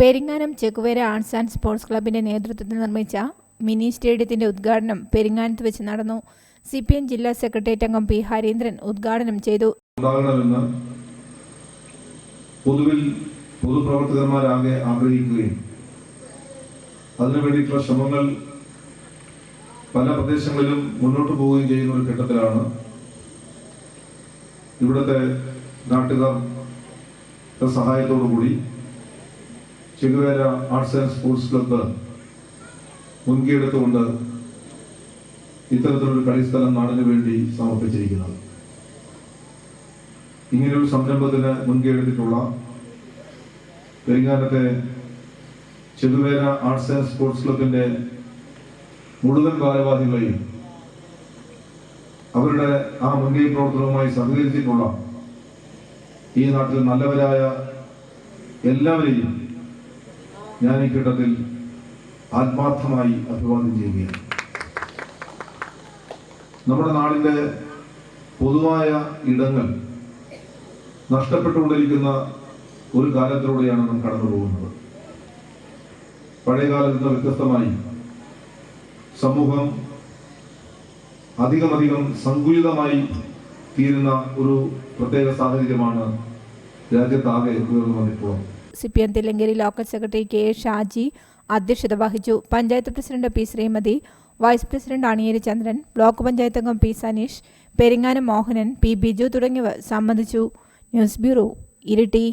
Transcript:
Peringanam Che Guevara arts and sports ക്ലബിന്റെ നേതൃത്വത്തിൽ നിർമ്മിച്ച മിനി സ്റ്റേഡിയത്തിന്റെ ഉദ്ഘാടനം പെരിങ്ങാനത്ത് വെച്ച് നടന്നു. സി പി എം ജില്ലാ സെക്രട്ടേറിയറ്റ് അംഗം പി ഹരീന്ദ്രൻ ഉദ്ഘാടനം ചെയ്തു. പൊതുവിൽ പൊതുപ്രവർത്തകന്മാരാകെ ആഗ്രഹിക്കുകയും അതിനുവേണ്ടിയിട്ടുള്ള ശ്രമങ്ങൾ പല പ്രദേശങ്ങളിലും മുന്നോട്ട് പോവുകയും ചെയ്യുന്ന ഒരു ഘട്ടത്തിലാണ് ഇവിടുത്തെ നാട്ടുകാർ സഹായത്തോടു കൂടി Che Guevara arts and sports club മുൻകൈയെടുത്തുകൊണ്ട് ഇത്തരത്തിലൊരു കളിസ്ഥലം നാടിനു വേണ്ടി സമർപ്പിച്ചിരിക്കുന്നത്. ഇങ്ങനൊരു സംരംഭത്തിന് മുൻകിയെടുത്തിട്ടുള്ള പെരിങ്ങാലത്തെ Che Guevara arts and sports ക്ലബിന്റെ മുഴുവൻ ഭാരവാഹികളെയും അവരുടെ ആ മുൻകൈ പ്രവർത്തനവുമായി സഹകരിച്ചിട്ടുള്ള ഈ നാട്ടിൽ നല്ലവരായ എല്ലാവരെയും ഞാൻ ഈ ഘട്ടത്തിൽ ആത്മാർത്ഥമായി അഭിവാദ്യം ചെയ്യുകയാണ്. നമ്മുടെ നാടിന്റെ പൊതുവായ ഇടങ്ങൾ നഷ്ടപ്പെട്ടുകൊണ്ടിരിക്കുന്ന ഒരു കാലത്തിലൂടെയാണ് നാം കടന്നു പോകുന്നത്. പഴയകാലത്ത് നിന്ന് വ്യത്യസ്തമായി സമൂഹം അധികമധികം സങ്കുലിതമായി തീരുന്ന ഒരു പ്രത്യേക സാഹചര്യമാണ് രാജ്യത്താകെ ഉയർന്നു വന്നിട്ടുള്ളത് C P local secretary K Shaji അധ്യക്ഷത വഹിച്ചു. Panchayat president P Sreemathi vice president Aniyeri Chandran block panchayat അംഗം പി സനീഷ് പെരിങ്ങാനം മോഹനൻ പി ബിജു തുടങ്ങിയവർ സംബന്ധിച്ചു. News bureau Iritty.